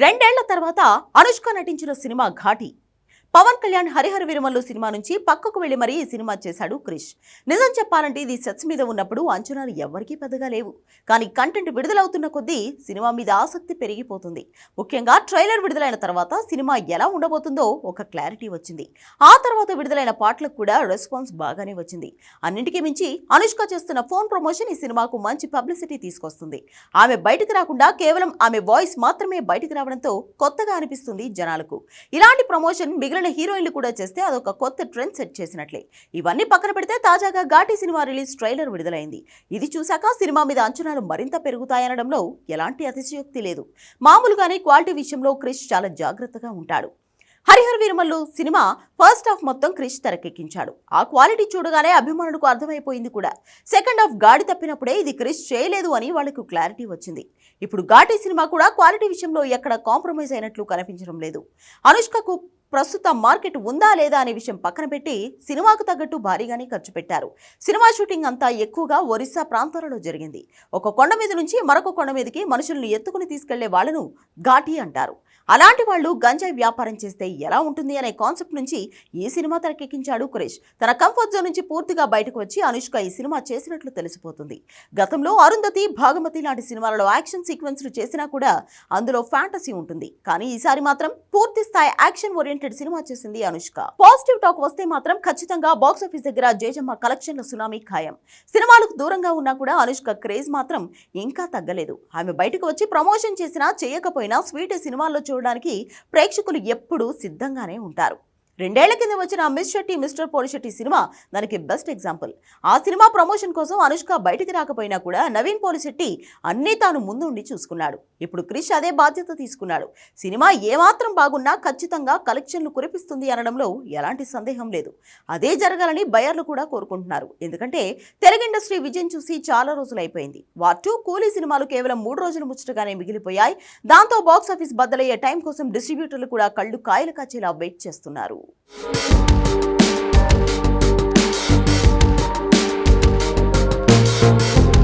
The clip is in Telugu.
రెండేళ్ళ తర్వాత అనుష్క నటించిన సినిమా ఘాటి. పవన్ కళ్యాణ్ హరిహర వీరమల్లు సినిమా నుంచి పక్కకు వెళ్ళి మరీ ఈ సినిమా చేశాడు క్రిష్. నిజం చెప్పాలంటే ఇది సెట్స్ మీద ఉన్నప్పుడు అంచనాలు ఎవరికీ పెద్దగా లేవు. కానీ కంటెంట్ విడుదలవుతున్న కొద్దీ సినిమా మీద ఆసక్తి పెరిగిపోతుంది. ముఖ్యంగా ట్రైలర్ విడుదలైన తర్వాత సినిమా ఎలా ఉండబోతుందో ఒక క్లారిటీ వచ్చింది. ఆ తర్వాత విడుదలైన పాటలకు కూడా రెస్పాన్స్ బాగానే వచ్చింది. అన్నింటికీ మించి అనుష్క చేస్తున్న ఫోన్ ప్రమోషన్ ఈ సినిమాకు మంచి పబ్లిసిటీ తీసుకొస్తుంది. ఆమె బయటకు రాకుండా కేవలం ఆమె వాయిస్ మాత్రమే బయటకు రావడంతో కొత్తగా అనిపిస్తుంది జనాలకు. ఇలాంటి ప్రమోషన్ మిగిలిన హీరోయిన్లు కూడా చేస్తే అదొక కొత్త ట్రెండ్ సెట్ చేసినట్లే. ఇవన్నీ పక్కన పెడితే తాజాగా ఘాటి సినిమా రిలీజ్ ట్రైలర్ విడుదలైంది. ఇది చూశాక సినిమా మీద అంచనాలు మరింత పెరుగుతాయనడంలో ఎలాంటి అతిశయోక్తి లేదు. మామూలుగానే క్వాలిటీ విషయంలో క్రిష్ చాలా జాగ్రత్తగా ఉంటాడు. Harihara Veeramallu cinema first half మొత్తం క్రిష్ తెరకెక్కించాడు. ఆ క్వాలిటీ చూడగానే అభిమానులకు అర్థమైపోయింది కూడా. సెకండ్ హాఫ్ గాడి తప్పినప్పుడే ఇది క్రిష్ చేయలేదు అని వాళ్ళకు క్లారిటీ వచ్చింది. ఇప్పుడు ఘాటి సినిమా కూడా క్వాలిటీ విషయంలో ఎక్కడ కాంప్రమైజ్ అయినట్లు కనిపించడం లేదు. అనుష్కకు ప్రస్తుత మార్కెట్ ఉందా లేదా అనే విషయం పక్కన పెట్టి సినిమాకు తగ్గట్టు భారీగానే ఖర్చు పెట్టారు. సినిమా షూటింగ్ అంతా ఎక్కువగా ఒరిస్సా ప్రాంతాలలో జరిగింది. ఒక కొండ మీద నుంచి మరొక కొండ మీదకి మనుషుల్ని ఎత్తుకుని తీసుకెళ్ళే వాళ్ళను ఘాటి అంటారు. అలాంటి వాళ్ళు గంజాయి వ్యాపారం చేస్తే ఎలా ఉంటుంది అనే కాన్సెప్ట్ నుంచి ఈ సినిమా తెరకెక్కించాడు క్రిష్. తన కంఫర్ట్ జోన్ నుంచి పూర్తిగా బయటకు వచ్చి అనుష్క ఈ సినిమా చేసినట్లు తెలిసిపోతుంది. గతంలో అరుంధతి భాగమతి లాంటి సినిమాలలో యాక్షన్ సీక్వెన్స్లు చేసినా కూడా అందులో ఫ్యాంటసీ ఉంటుంది. కానీ ఈసారి మాత్రం పూర్తి స్థాయి యాక్షన్ ఓరియంటెడ్ సినిమా చేసింది అనుష్క. పాజిటివ్ టాక్ వస్తే మాత్రం ఖచ్చితంగా బాక్స్ ఆఫీస్ దగ్గర జేజమ్మ కలెక్షన్ల సునామీ ఖాయం. సినిమాలకు దూరంగా ఉన్నా కూడా అనుష్క క్రేజ్ మాత్రం ఇంకా తగ్గలేదు. ఆమె బయటకు వచ్చి ప్రమోషన్ చేసినా చేయకపోయినా స్వీట్ సినిమాల్లో చూడ చూడడానికి ప్రేక్షకులు ఎప్పుడూ సిద్ధంగానే ఉంటారు. రెండేళ్ళ కింద వచ్చిన miss Shetty mister Polishetty cinema దానికి బెస్ట్ ఎగ్జాంపుల్. ఆ సినిమా ప్రమోషన్ కోసం అనుష్క బయటికి రాకపోయినా కూడా నవీన్ పోలిశెట్టి అన్నీ తాను ముందుండి చూసుకున్నాడు. ఇప్పుడు క్రిష్ అదే బాధ్యత తీసుకున్నాడు. సినిమా ఏమాత్రం బాగున్నా ఖచ్చితంగా కలెక్షన్లు కురిపిస్తుంది అనడంలో ఎలాంటి సందేహం లేదు. అదే జరగాలని బయర్లు కూడా కోరుకుంటున్నారు. ఎందుకంటే తెలుగు ఇండస్ట్రీ విజయం చూసి చాలా రోజులు అయిపోయింది. కూలీ సినిమాలు కేవలం మూడు రోజులు ముచ్చటగానే మిగిలిపోయాయి. దాంతో బాక్స్ ఆఫీస్ బద్దలయ్యే టైం కోసం డిస్ట్రిబ్యూటర్లు కూడా కళ్ళు కాయలు కాచేలా వెయిట్ చేస్తున్నారు. Ciao.